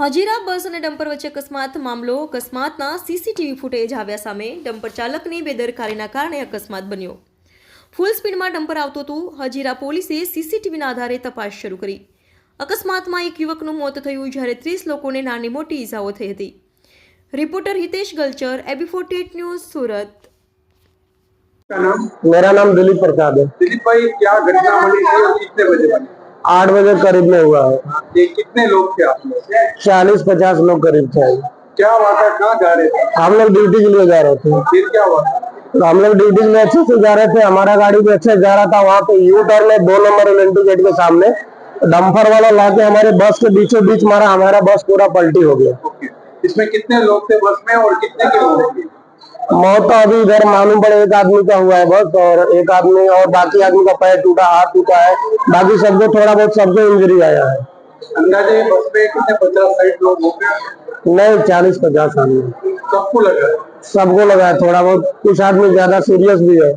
હજીરા બસ અને ડમ્પર વચ્ચે અકસ્માત મામલો અકસ્માતના સીસીટીવી ફૂટેજ આવ્યા સામે ડમ્પર ચાલકની બેદરકારીના કારણે અકસ્માત બન્યો ફૂલ સ્પીડમાં ડમ્પર આવતું હતું હજીરા પોલીસે સીસીટીવીના આધારે તપાસ શરૂ કરી અકસ્માતમાં એક યુવકનું મોત થયું જ્યારે ત્રીસ લોકોને નાની મોટી ઈજાઓ થઈ હતી reporter Hitesh Galchar A B forty news Surat का नाम मेरा नाम दिलीप प्रसाद है दिलीप भाई क्या घटना बनी थी और कितने बजे बनी आठ बजे करीब में हुआ है। ये कितने लोग थे आप लोग? चालीस पचास लोग करीब थे। क्या हुआ था? कहाँ जा रहे थे? हम लोग ड्यूटी के लिए जा रहे थे। फिर क्या हुआ? तो हम लोग ड्यूटी लिए अच्छे से जा रहे थे। हमारा गाड़ी भी अच्छे से जा रहा था। वहाँ पे यू टर्न है दो नंबर एल गेट के सामने डम्फर वाला लाके हमारे बस के बीचों बीच मारा। हमारा बस पूरा पलटी हो गया। इसमें कितने लोग थे बस में और कितने की हुई मौत तो अभी इधर मालूम पड़े एक आदमी का हुआ है बस और एक आदमी और बाकी आदमी का पैर टूटा हाथ टूटा है। बाकी सबको थोड़ा बहुत सबको इंजरी आया है। अंदाजे बस में कितने पचास साठ लोग हो गए? नहीं चालीस पचास आदमी। सबको लगा सबको लगा है थोड़ा बहुत कुछ आदमी ज़्यादा सीरियस भी है।